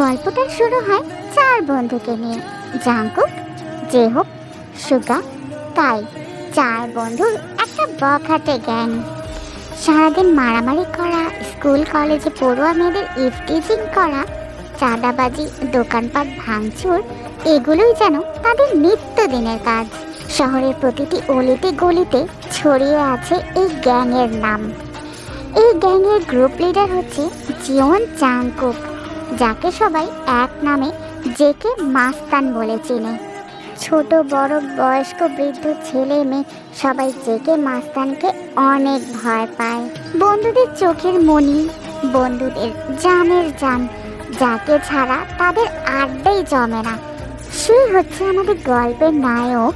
গল্পটা শুরু হয় চার বন্ধুকে নিয়ে। জাঙ্কুক জেহক, সুগা, তাই চার বন্ধুর একটা বখাটে গ্যাং সারাদিন মারামারি করা, স্কুল, কলেজে পড়ুয়া মেয়েদের ইফটিজিং করা, চাঁদাবাজি, দোকানপাট ভাঙচুর, এগুলোই যেন তাদের নিত্যদিনের কাজ। শহরের প্রতিটি অলিতে গলিতে ছড়িয়ে আছে এই গ্যাংয়ের নাম। এই গ্যাংয়ের গ্রুপ লিডার হচ্ছে জিওন চাংকুক। যাকে সবাই এক নামে, জেকে মাস্তান বলে চেনে। ছোট, বড়, বয়স্ক, বৃদ্ধ, ছেলে, মেয়ে, সবাই জেকে মাস্তানকে অনেক ভয় পায়। বন্ধুদের চোখের মনি, বন্ধুদের জানের জান, যাকে ছাড়া তাদের আড্ডাই জমে না। সে হচ্ছে আমাদের গল্পের নায়ক,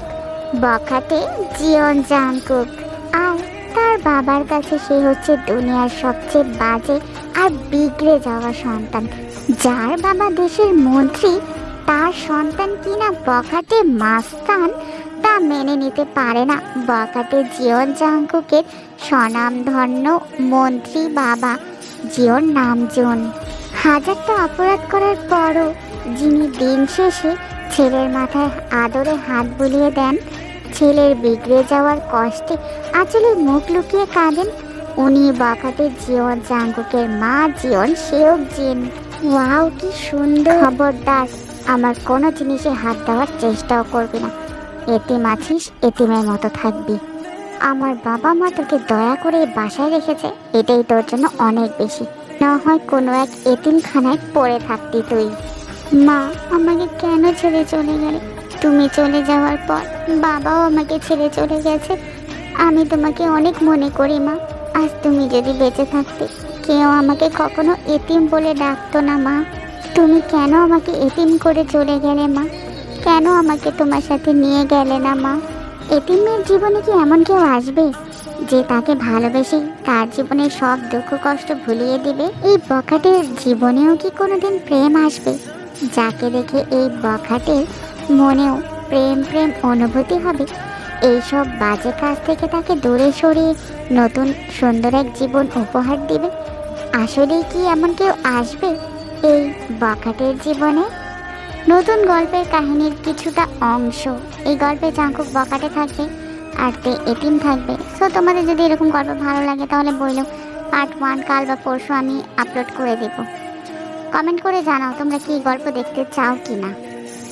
বখাটে জিয়ন জাংকুক আর বাবার কাছে সে হচ্ছে দুনিয়ার সবচেয়ে বাজে আর বিগড়ে যাওয়া সন্তান। যার বাবা দেশের মন্ত্রী, তার সন্তান কিনা বখাটে মাস্তান, তা মেনে নিতে পারে না। বখাটে জিয়ন জাংকুকের স্বনামধন্য মন্ত্রী বাবা জিওর নামজন। হাজারটা অপরাধ করার পরও যিনি দিন শেষে ছেলের মাথায় আদরে হাত বুলিয়ে দেন ছেলের বিগড়ে যাওয়ার কষ্টে আসলে মুখ লুকিয়ে কাঁদেন। উনি বখাটে জীবন জাঙ্গুকের মা জীবন সেও জিন। ওয়াও, কি সুন্দর। খবরদার, আমার কোনো জিনিসে হাত দেওয়ার চেষ্টাও করবি না। এতিম আছিস, এতিমের মতো থাকবি। আমার বাবা মা তোকে দয়া করে বাসায় রেখেছে, এটাই তোর জন্য অনেক বেশি। না হয় কোনো এক এতিমখানায় পড়ে থাকতি তুই। মা, আমাকে কেন ছেড়ে চলে গেলে? তুমি চলে যাওয়ার পর বাবাও আমাকে ছেড়ে চলে গেছে। আমি তোমাকে অনেক মনে করি মা। আজ তুমি যদি বেঁচে থাকতে, কেউ আমাকে কখনো এতিম বলে ডাকতো না মা। তুমি কেন আমাকে এতিম করে চলে গেলে মা? কেন আমাকে তোমার সাথে নিয়ে গেলে না মা? এতিমের জীবনে কি এমন কেউ আসবে, যে তাকে ভালোবেসে তার জীবনের সব দুঃখ কষ্ট ভুলিয়ে দিবে? এই বখাটের জীবনেও কি কোনোদিন প্রেম আসবে? যাকে দেখে এই বখাটের মনেও প্রেম প্রেম অনুভূতি হবে। এইসব বাজে কাজ থেকে তাকে দূরে সরিয়ে নতুন সুন্দর এক জীবন উপহার দিবে। আসলেই কি এমন কেউ আসবে এই বখাটের জীবনে? নতুন গল্পের কাহিনীর কিছুটা অংশ এই গল্পে চাঙ্কুক বকাটে থাকবে আর তে এটিম থাকবে। সো তোমাদের যদি এরকম গল্প ভালো লাগে তাহলে বলল পার্ট ওয়ান কাল বা পরশু আমি আপলোড করে দেব। কমেন্ট করে জানাও তোমরা কি গল্প দেখতে চাও কি না